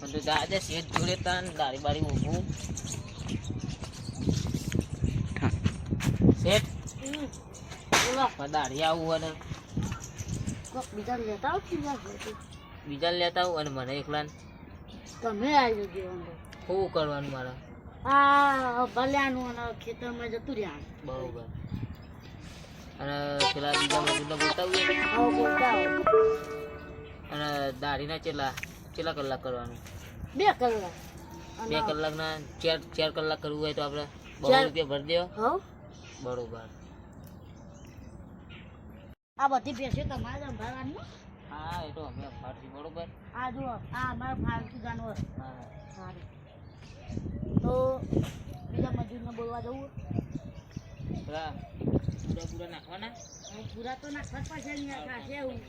તું દાદા શેઠ જોડે તાન દારી બારી ઊભું. શેઠ દાઢી આવું અને બીજા લેતા આવો બીજા લેતા આવું? અને મને એકલા તમે આવી જજો. શું કરવાનું મારે? આ ભલ્યાનું અને ખેતરમાં જતું રહ્યા બરોબર. અને પેલા બીજા મજૂરને બોલતા આવો. અને દાઢીના ચેલા કેટલા કલાક કરવાનું? બે કલાક. બે કલાક કલાકના ચાર ચાર કલાક કરવું હોય તો આપણે બસો રૂપિયા ભરી દેવા બરોબર. આ બધી ભેંસો તમારે સંભાળવાની? હા એ તો અમે અપાડશું બરોબર? આ જુઓ આ અમારા ફાલતુ જાનવર. હા. તો બીજા મજૂરને બોલવા જવું? પૂરા પૂરા નાખવાના? પૂરા તો નાખવા જ પડશે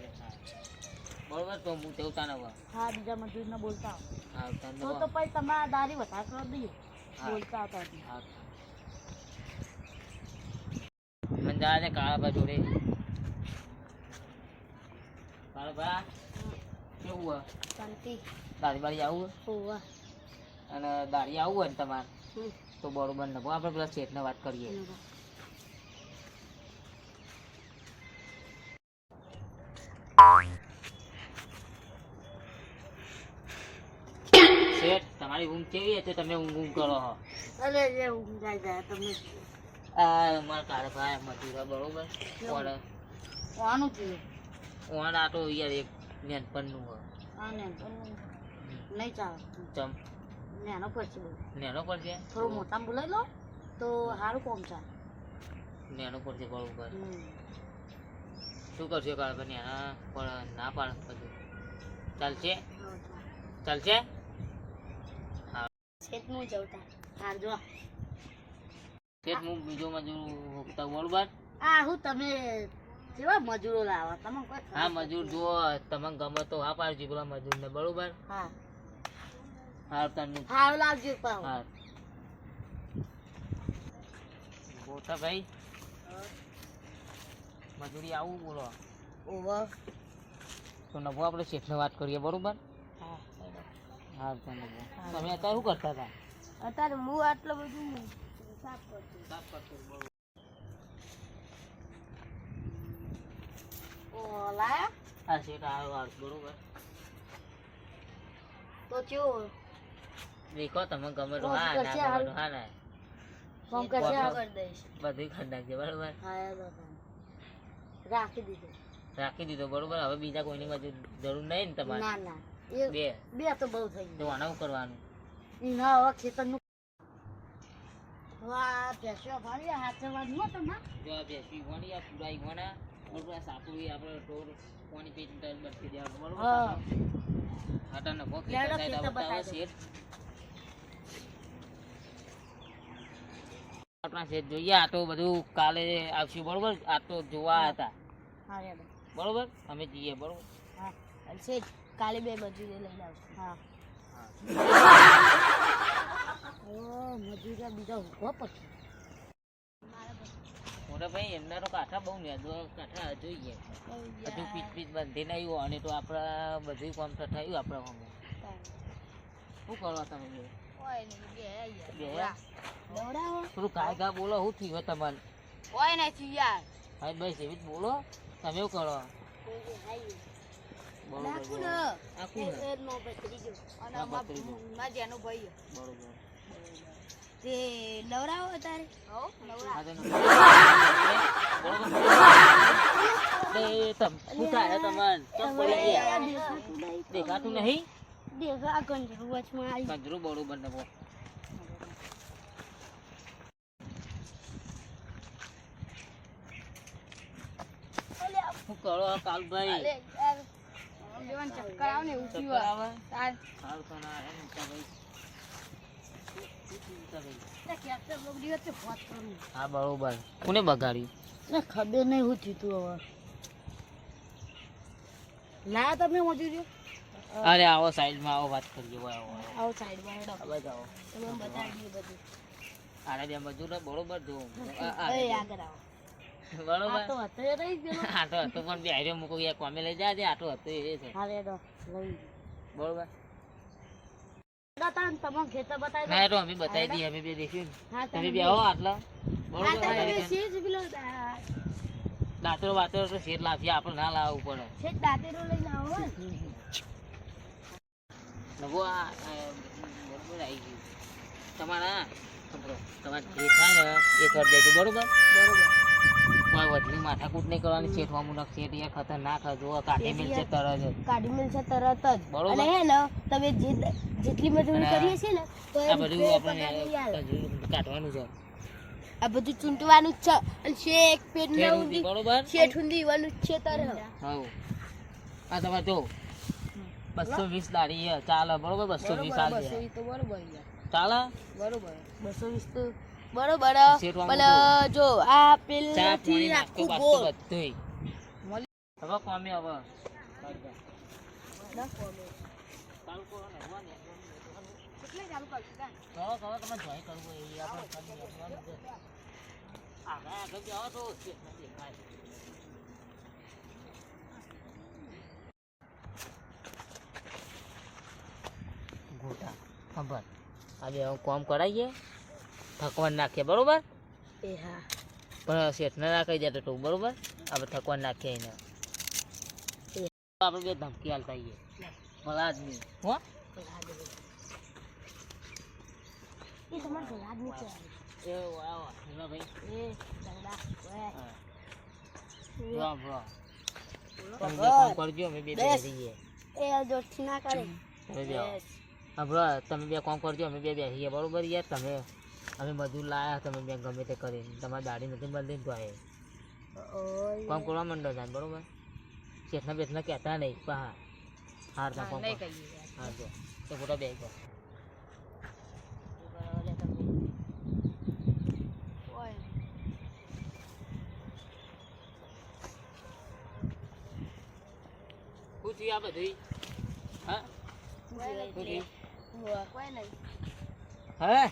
બરોબર તો હું તેવું તાને હવે હા બીજા મજૂરને બોલતા હા તો તો પછી તમારા દારી વધાર કરી દઈએ. બોલતા હતા એટલે. હા મને જા છે કાળાભા જોડે. કાળાભા કેવું હોય શાંતિ. દાઢી બાળી આવું હોય? અને દારી આવું હોય ને તમારે? તો બરોબર નકો આપણે પેલા શેઠને વાત કરીએ. શેઠ તમારી ઊંઘ કેવી હતી? તમે ઊંઘ ઊંઘ કરો હો. અરે જે ઊંઘ જાય જાય તમે. આ અમાર કારભાઈ મજૂરા બરોબર? ઓને કોનું થયું ઓન આ તો યાર એક નેનપણનું હોય. આ નેનપણનું? નહીં ચાલે. ચમ. નેનો પડશે. નેનો છે થોડું મોટા બોલાવી લો તો સારું કોમ છે નેનો પડશે બરોબર. શું કરશે કાળાભા નેના? પણ ના પાડ બધું. ચાલશે? ચાલશે? શેઠનું જવતા હા જો હું બીજો મજૂર હોકતા બરોબર? આ હું તમે કેવા મજૂરો લાવો તમે કોઈ હા મજૂર જુઓ તમને ગમે તો હા પાડજો પેલા મજૂરને બરોબર? હા. હા તને હા લાવજો પાવ હા. ગોઠા ભાઈ. મજૂરી આવું બોલો. ઓવા તો નવો આપણે શેઠને વાત કરીએ હા બરાબર. હા તો તમે અત્યારે શું કરતા હતા? અત્યારે હું આટલું બધું સાફ કરતો. સાફ કરતો બરોબર ઓ લાયા? હા આવ્યો આવ્યો બરોબર. તો કેવો દેખો તમે ગમે તો હા ના ગમે હાલ. તો હા ના. ફોન કરશે. આગળ દઈશ. બધું કરી નાખજે બરોબર. હા રાખી દીધું. રાખી દીધો બરોબર. હવે બીજા કોઈની જરૂર નહીં ને તમારે? ના ના. એ બે. બે તો બહુ થઈ ગયું. આના કરવાનું. ના હવે ખેતરનું વાહ ભેંસો ભાળી હાથે વાળમાં તો ના જો આ વણી આ પુરાઈ વણા. બરોબર આ આપણે બરોબર હા. બતાવી. શેઠ. આપણા શેઠ જોઈએ આ તો બધું કાલે આવશું બરોબર? આ તો જોવા હતા. બરોબર? અમે જઈએ બરોબર? હા. કાલે બે મજૂરી લઈને આવશું. હા. ઓ મજૂરી બીજા પછી. મોટા ભાઈ એમના તો કાંઠા બહુ ને જો કાંઠા જોઈએ બધું પીચ પીચ બાંધીને આવ્યું અને તો આપણા બધું કામ થયું આપણા કામ શું કરો તમે થોડું કાય કા બોલો શું થયું તમારે? કોઈ નથી યાર. હા બસ એવી જ બોલો. તમે શું કરો. બરોબર નાખું બરોબર. ને. આ કોણ હે? નો ભત્રીજો અને આ અમાર ભત્રીજો. માર જેનો ભાઈ બરોબર તે નવરાવો તારે હો હા તો નથી. બરોબર એ તમ શું થાય તમારે કેમ પડી ગયા દેખાતું નહીં દેખા કંજરું વચમાં આવી કંજરું બરોબર ને બો. શું કરો કાલભાઈ લેવન ચક્કર આવે ને ઊંચી આવે? તાર. સારું તો ના એમ કે ભાઈ. હા બરોબર. કોને બગાડ્યું? ખબર નહીં હું થયું હવે. લાયા તમે મજૂરી અરે આવો સાઈડમાં આવો વાત કરીએ આવો આવો. સાઈડમાં તમે બતાવી બધું. આને બરોબર જો. આગળ આવો. બરોબર. તો હતો એ રહી ગયો. આ તો હતો પણ બે મૂકો યાર કોમે લઈ જાય આ હતો એ છે. હા રેડો લઈ. બરોબર. બતાવો ને તમારું બતાવી ના એ અમે બતાવી દઈએ અમે બે દેખીએ. હા તમે બે આવો આટલા. બરોબર તમે અમારી બે રીતે. શેજ પેલો દા- દાંતરો વાતરો તો શેર લાફી આપણે ના લાવવું પડે. શેજ દાંતેરો લઈને આવો નવો આ આ બરોબર આવી ગયું. તમારા તમારે જે થાય ને એ કરી દેજો બરોબર? વધુ માથાકૂટ નહીં કરવાની શેઠવાનું મુનક છે એ ખતરનાક જો કાઢી મિલશે તરત જ. કાઢી મળશે તરત જ. અને હે ને તમે જે જેટલી મજૂરી કરીએ છીએ ને તો આ બધું આપણે કાઢવાનું છે. આ બધું ચૂંટવાનું જ છે. અને શેક પેટ ને ઊંધી, બરોબર? શેઠ ઊંધી વાનું છે તારે. હા આ તમારે જો બસો વીસ દાડી છે ચાલે બરોબર? બસો વીસ બરોબર ચાલે? બરોબર. બસો વીસ તો બરોબર શેઠવાનું જો આ પેલાથી આખું ગોળ બધુંય હવે કોમે હવે ચાલુ કરો ને, હવા ને. કરો, કરો, તમે જોઈ કરવું હોય એ આપણે કરી આપવાનું છે. આગળ આગળ જાઓ તો શેઠ ને દેખાય. ગોટા ખબર આ કોમ કરાવીએ થકવાન નાખીએ બરોબર? એ હા. પણ શેઠને ના કહી દેતો તું બરોબર? આપણે થકવાન નાખીએ એને. આપણે બે ધમકી હાલતા આવીએ ભલા આદમી. હો? એ તમારે એ વાહ વાહ ભાઈ. એ તમે બે કામ કરજો અમે બે બેસીએ બરોબર યાર તમે અમે મજૂર લાયા તમે બેંક ગમે તે કરીને. તમારી દાઢી નથી બદલી તો એ. કામ કરવા માંડો થાય બરોબર? શેઠના બેઠના કહેતા નહીં. હા હાર તા કામ હા જો. એ ફોટા બે ગયો. બધું થયું ઓય. કોઈ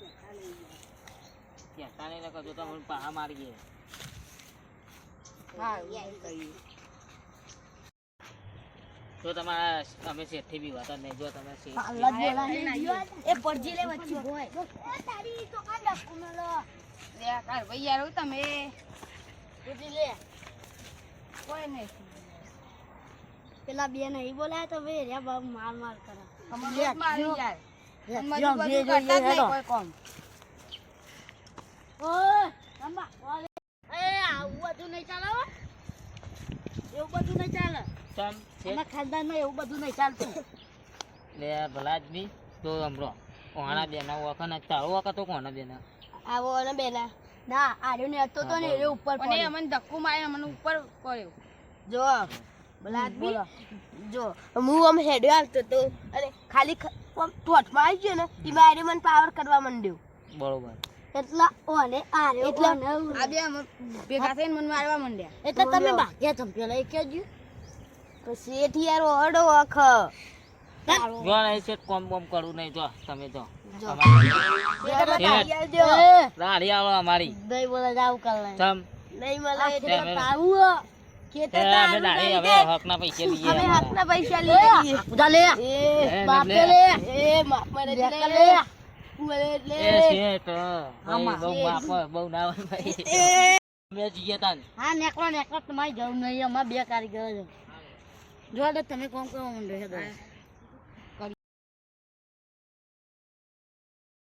કહેતા નહીં હા તમે પાહા મારીએ. હા યાર કઈ જો તમારા અમે શેઠથી બી વાત નહીં જો તમે શેઠ હાલત બોલાય એ પડજી લે વચ્ચે હોય તારી તો કાં ડસ્કુ મેલો લે. કાર ભાઈ યાર તમે. પડજી લે. કોઈ નહીં. પેલા બે નહીં બોલાય તો બે રે બાપ માર માર કરે. મારી યાર અમાર બધું કરતા જ નહીં કોઈ કોમ. ઓય રંબા એ આવું બધું નહીં ચાલે એવું બધું નહીં ચાલે. અમારા ખાનદાનમાં એવું બધું નહીં ચાલતું. લે ભલા આદમી તો હમરો કોણા બેના વખત ને તારો વખત તો કોના બેના? આવો ને બેના. ના આર્યો ને હતો તો ને એ ઉપર પડ્યો. અમને ધક્કો માર્યો મને ઉપર પડ્યો. જો ભલા જો હું આમ હેડ્યો આવતો તો અને ખાલી ટોટમાં આવી ગયો ને એ મારે મને પાવર કરવા માંડ્યો. બરોબર. એટલા ઓને આર્યો એટલે આ બે ભેગા થઈને મને મારવા માંડ્યા. એટલે તમે ભાગ્યા તમે પેલા એક જ પછી એથી યાર ઓડો અખ જો ને શેઠ કોમ કોમ કરવું નહીં જો તમે જો. રાડી આવો અમારી. દઈ બોલે જાવ કર ચમ નહીં મળે એટલે પાવું તમારી જરૂર નહીં અમાર બે કારીગર છે. જો તમે કોમ કરવા માંડો